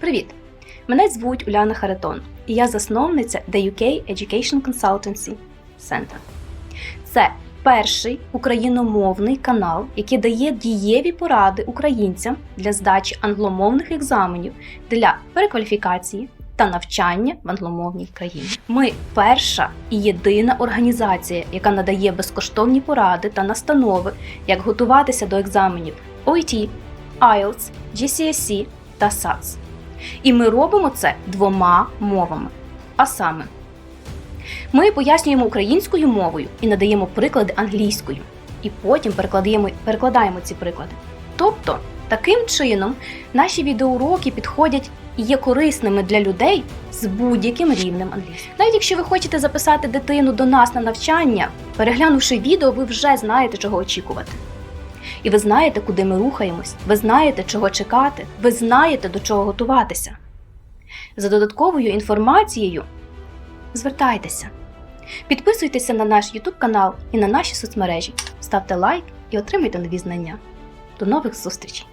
Привіт! Мене звуть Уляна Харитон, і я засновниця The UK Education Consultancy Center. Це перший україномовний канал, який дає дієві поради українцям для здачі англомовних екзаменів для перекваліфікації та навчання в англомовній країні. Ми перша і єдина організація, яка надає безкоштовні поради та настанови, як готуватися до екзаменів OET, IELTS, GCSE та SATS. І ми робимо це двома мовами. А саме, ми пояснюємо українською мовою і надаємо приклади англійською, і потім перекладаємо, перекладаємо ці приклади. Тобто, таким чином наші відеоуроки підходять і є корисними для людей з будь-яким рівнем англійської. Навіть якщо ви хочете записати дитину до нас на навчання, переглянувши відео, ви вже знаєте, чого очікувати. І ви знаєте, куди ми рухаємось, ви знаєте, чого чекати, ви знаєте, до чого готуватися. За додатковою інформацією звертайтеся. Підписуйтеся на наш YouTube канал і на наші соцмережі, ставте лайк і отримайте нові знання. До нових зустрічей!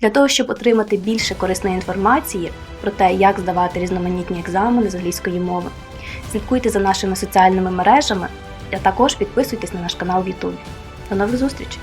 Для того, щоб отримати більше корисної інформації про те, як здавати різноманітні екзамени з англійської мови, слідкуйте за нашими соціальними мережами, а також підписуйтесь на наш канал в YouTube. До нових зустрічей!